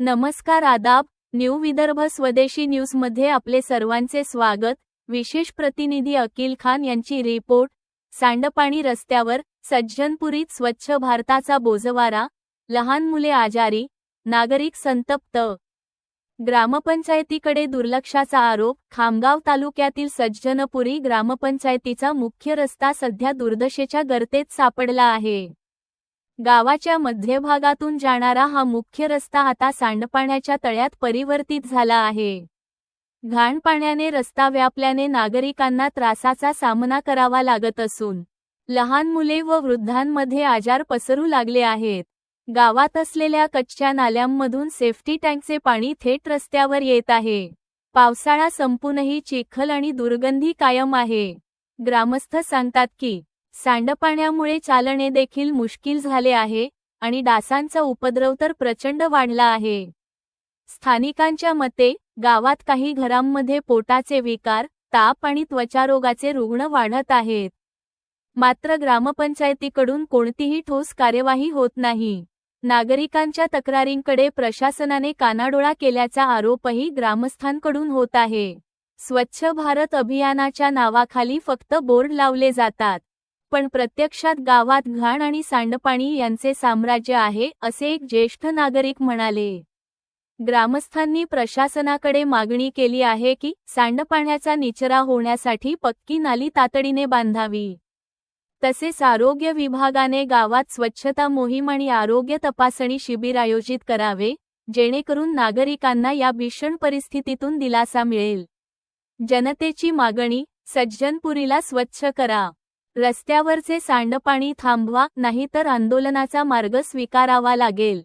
नमस्कार आदाब न्यू विदर्भ स्वदेशी न्यूजमध्ये आपले सर्वांचे स्वागत. विशेष प्रतिनिधी अकिल खान यांची रिपोर्ट. सांडपाणी रस्त्यावर सज्जनपुरीत स्वच्छ भारताचा बोजवारा. लहान मुले आजारी. नागरिक संतप्त ग्रामपंचायतीकडे दुर्लक्षाचा आरोप खामगाव तालुक्यातील सज्जनपुरी ग्रामपंचायतीचा मुख्य रस्ता सध्या दुर्दशेच्या गर्तेत सापडला आहे. गावाच्या मध्यभागातून जाणारा हा मुख्य रस्ता आता सांडपाण्याच्या तळ्यात परिवर्तित झाला आहे. घाण पाण्याने रस्ता व्यापल्याने नागरिकांना त्रासाचा सामना करावा लागत असून लहान मुले व वृद्धांमध्ये आजार पसरू लागले आहेत. गावात असलेल्या कच्च्या नाल्यांमधून सेफ्टी टँकचे पाणी थेट रस्त्यावर येत आहे. पावसाळा संपूनही चिखल आणि दुर्गंधी कायम आहे. ग्रामस्थ सांगतात की सांडपाण्यामुळे चालणे देखील मुश्किल झाले आहे आणि डासांचा उपद्रव तर प्रचंड वाढला आहे. स्थानिकांच्या मते गावात काही घरांमध्ये पोटाचे विकार ताप आणि त्वचारोगाचे रुग्ण वाढत आहेत. मात्र ग्रामपंचायतीकडून कोणतीही ठोस कार्यवाही होत नाही. नागरिकांच्या तक्रारींकडे प्रशासनाने कानाडोळा केल्याचा आरोपही ग्रामस्थांकडून होत आहे. स्वच्छ भारत अभियानाच्या नावाखाली फक्त बोर्ड लावले जातात. पण प्रत्यक्षात गावात घाण आणि सांडपाणी यांचे साम्राज्य आहे असे एक ज्येष्ठ नागरिक म्हणाले. ग्रामस्थांनी प्रशासनाकडे मागणी केली आहे की सांडपाण्याचा निचरा होण्यासाठी पक्की नाली तातडीने बांधावी. तसेच आरोग्य विभागाने गावात स्वच्छता मोहीम आणि आरोग्य तपासणी शिबिर आयोजित करावे जेणेकरून नागरिकांना या भीषण परिस्थितीतून दिलासा मिळेल. जनतेची मागणी सज्जनपुरीला स्वच्छ करा. रस्त्यावरचे सांडपाणी थांबवा नाहीतर आंदोलनाचा मार्ग स्वीकारावा लागेल.